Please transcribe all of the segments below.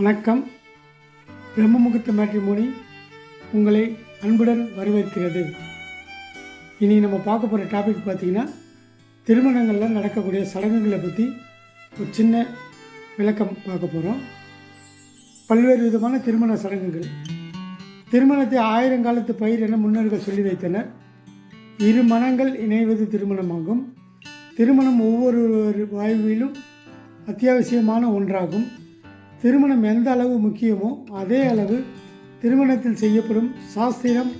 வணக்கம். பிரம்மமுகூர்த்த மேட்ரிமோனி உங்களை அன்புடன் வரவேற்கிறது. இனி நம்ம பார்க்க போகிற டாபிக் பார்த்தீங்கன்னா திருமணங்களில் நடக்கக்கூடிய சடங்குகளை பற்றி ஒரு சின்ன விளக்கம் பார்க்க போகிறோம் பல்வேறு விதமான திருமண சடங்குகள். திருமணத்தை ஆயிரங்காலத்து பயிர் என முன்னோர்கள் சொல்லி வைத்தனர். இரு மனங்கள் இணைவது திருமணமாகும். திருமணம் ஒவ்வொரு வாழ்விலும் அத்தியாவசியமான ஒன்றாகும். திருமணம் எந்த அளவு முக்கியமோ அதே அளவு திருமணத்தில் செய்யப்படும் சாஸ்திரம்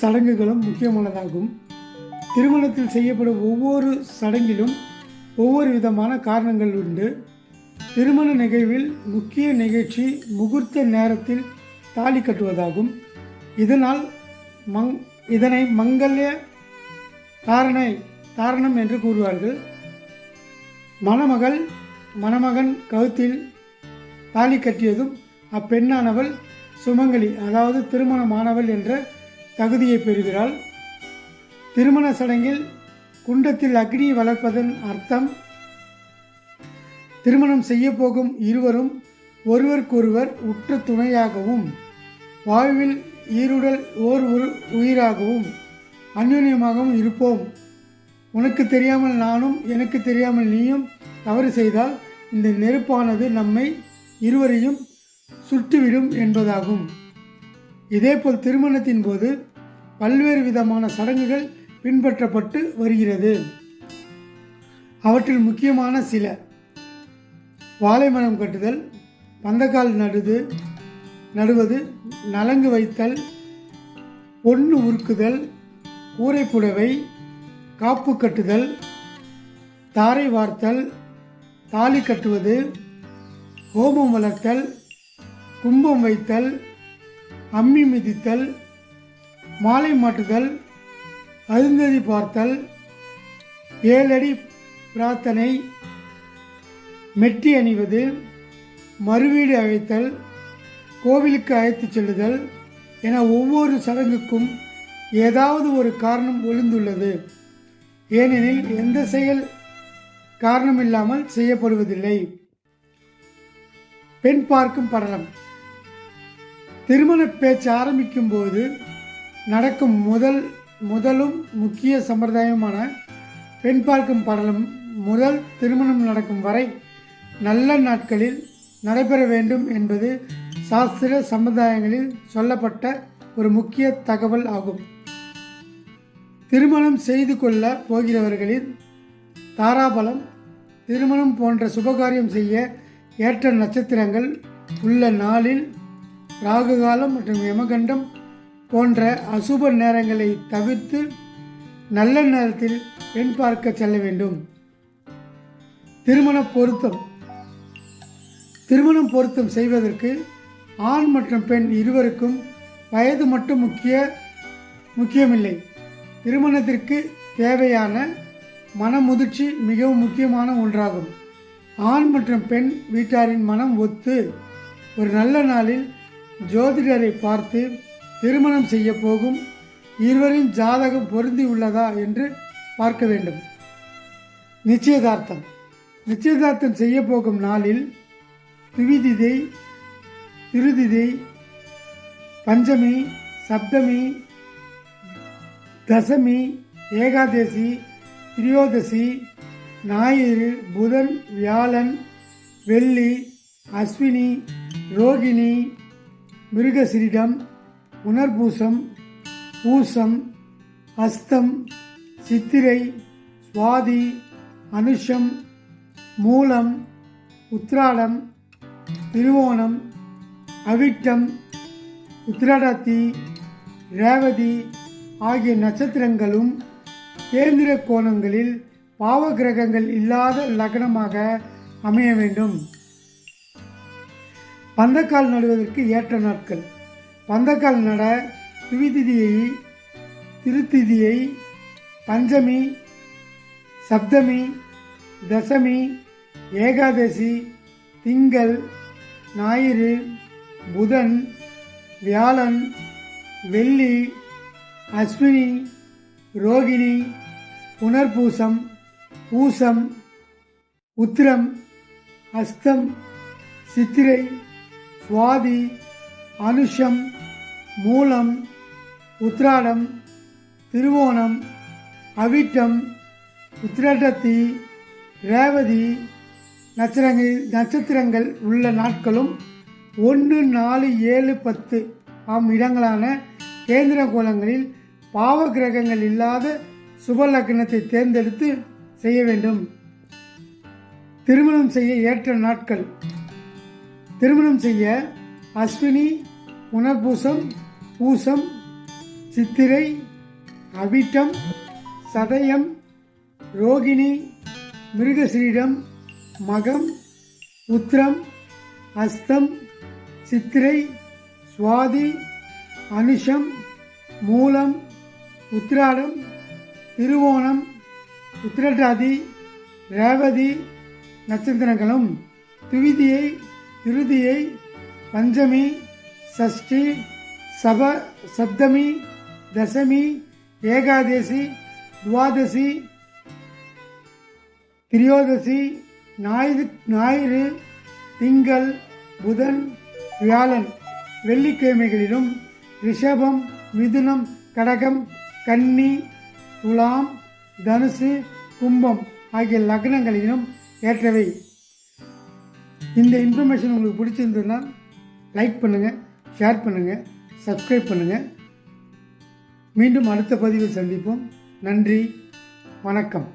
சடங்குகளும் முக்கியமானதாகும். திருமணத்தில் செய்யப்படும் ஒவ்வொரு சடங்கிலும் ஒவ்வொரு விதமான காரணங்கள் உண்டு. திருமண நிகழ்வில் முக்கிய நிகழ்ச்சி முகூர்த்த நேரத்தில் தாலி கட்டுவதாகும். இதனால் மங் இதனை மங்கல்ய தாரணை தாரணம் என்று கூறுவார்கள். மணமகள் மணமகன் கழுத்தில் தாலி கட்டியதும் அப்பெண்ணானவள் சுமங்கலி அதாவது திருமணமானவள் என்ற தகுதியை பெறுகிறாள். திருமண சடங்கில் குண்டத்தில் அக்னி வளர்ப்பதன் அர்த்தம் திருமணம் செய்யப்போகும் இருவரும் ஒருவருக்கொருவர் உற்ற துணையாகவும் வாழ்வில் ஈருடல் ஓர் ஒரு உயிராகவும் அந்யோன்யமாகவும் இருப்போம். உனக்கு தெரியாமல் நானும் எனக்கு தெரியாமல் நீயும் தவறு செய்தால் இந்த நெருப்பானது நம்மை இருவரையும் சுட்டுவிடும் என்பதாகும். இதேபோல் திருமணத்தின் போது பல்வேறு விதமான சடங்குகள் பின்பற்றப்பட்டு வருகிறது. அவற்றில் முக்கியமான சில வாழை மரம் கட்டுதல் பந்தக்கால் நடுது நடுவது நலங்கு வைத்தல் பொண்ணு உருக்குதல் கூரை புடவை காப்பு கட்டுதல் தாரை வார்த்தல் தாலி கட்டுவது ஹோமம் வளர்த்தல் கும்பம் வைத்தல் அம்மி மிதித்தல் மாலை மாட்டுதல் அருந்ததி பார்த்தல் ஏழடி பிரார்த்தனை மெட்டி அணிவது மறுவீடு அழைத்தல் கோவிலுக்கு அழைத்துச் செல்லுதல் என ஒவ்வொரு சடங்குக்கும் ஏதாவது ஒரு காரணம் ஒளிந்துள்ளது ஏனெனில் எந்த செயல் காரணமில்லாமல் செய்யப்படுவதில்லை. பெண் பார்க்கும் படலம். திருமண பேச்சு ஆரம்பிக்கும் போது நடக்கும் முதல் முதலும் முக்கிய சம்பிரதாயமான பெண் பார்க்கும் படலம் முதல் திருமணம் நடக்கும் வரை நல்ல நாட்களில் நடைபெற வேண்டும் என்பது சாஸ்திர சம்பிரதாயங்களில் சொல்லப்பட்ட ஒரு முக்கிய தகவல் ஆகும். திருமணம் செய்து கொள்ள போகிறவர்களின் தாராபலம் திருமணம் போன்ற சுபகாரியம் செய்ய ஏற்ற நட்சத்திரங்கள் உள்ள நாளில் ராகுகாலம் மற்றும் யமகண்டம் போன்ற அசுப நேரங்களை தவிர்த்து நல்ல நேரத்தில் பெண் பார்க்க செல்ல வேண்டும். திருமண பொருத்தம். திருமணம் பொருத்தம் செய்வதற்கு ஆண் மற்றும் பெண் இருவருக்கும் வயது மட்டும் முக்கிய முக்கியமில்லை. திருமணத்திற்கு தேவையான மனமுதிர்ச்சி மிகவும் முக்கியமான ஒன்றாகும். ஆண் மற்றும் பெண் வீட்டாரின் மனம் ஒத்து ஒரு நல்ல நாளில் ஜோதிடரை பார்த்து திருமணம் செய்ய போகும் இருவரின் ஜாதகம் பொருந்தி உள்ளதா என்று பார்க்க வேண்டும். நிச்சயதார்த்தம். நிச்சயதார்த்தம் செய்ய போகும் நாளில் திவிதிதை திருதிதை பஞ்சமி சப்தமி தசமி ஏகாதசி திரியோதசி ஞாயிறு புதன் வியாழன் வெள்ளி அஸ்வினி ரோகிணி மிருகசிரிடம் புனர்பூசம் பூசம் அஸ்தம் சித்திரை சுவாதி அனுஷம் மூலம் உத்ராடம் திருவோணம் அவிட்டம் உத்திராடத்தி ரேவதி ஆகிய நட்சத்திரங்களும் கேந்திர கோணங்களில் பாவ கிரகங்கள் இல்லாத லக்னமாக அமைய வேண்டும். பந்தக்கால் நடுவதற்கு ஏற்ற நாட்கள். பந்தக்கால் நட துவிதிதியை திருத்திதியை பஞ்சமி சப்தமி தசமி ஏகாதசி திங்கள் ஞாயிறு புதன் வியாழன் வெள்ளி அஸ்வினி ரோகிணி புனர்பூசம் பூசம் உத்திரம் அஸ்தம் சித்திரை சுவாதி அனுஷம் மூலம் உத்ராடம் திருவோணம் அவிட்டம் உத்திரட்டத்தி ரேவதி நட்சத்திரங்கள் நட்சத்திரங்கள் உள்ள நாட்களும் ஒன்று நாலு ஏழு பத்து ஆம் இடங்களான கேந்திர கோலங்களில் பாவ கிரகங்கள் இல்லாத சுப லக்னத்தை தேர்ந்தெடுத்து செய்ய வேண்டும். திருமணம் செய்ய ஏற்ற நாட்கள். திருமணம் செய்ய அஸ்வினி புனர்பூசம் பூசம் சித்திரை அவிட்டம் சதயம் ரோகிணி மிருகசீடம் மகம் உத்திரம் அஸ்தம் சித்திரை சுவாதி அனுஷம் மூலம் உத்திராடம் திருவோணம் உத்திரட்டாதி ரேவதி நட்சத்திரங்களும் துவிதியை திருதியை பஞ்சமி சஷ்டி சப சப்தமி தசமி ஏகாதசி துவாதசி திரியோதசி ஞாயிறு ஞாயிறு திங்கள் புதன் வியாழன் வெள்ளிக்கிழமைகளிலும் ரிஷபம் மிதுனம் கடகம் கன்னி துலாம் தனுசு கும்பம் ஆகிய லக்னங்களிலும் ஏற்றவை. இந்த இன்ஃபர்மேஷன் உங்களுக்கு பிடிச்சிருந்ததுன்னா லைக் பண்ணுங்கள் ஷேர் பண்ணுங்கள் சப்ஸ்கிரைப் பண்ணுங்கள் மீண்டும் அடுத்த பதிவில் சந்திப்போம். நன்றி வணக்கம்.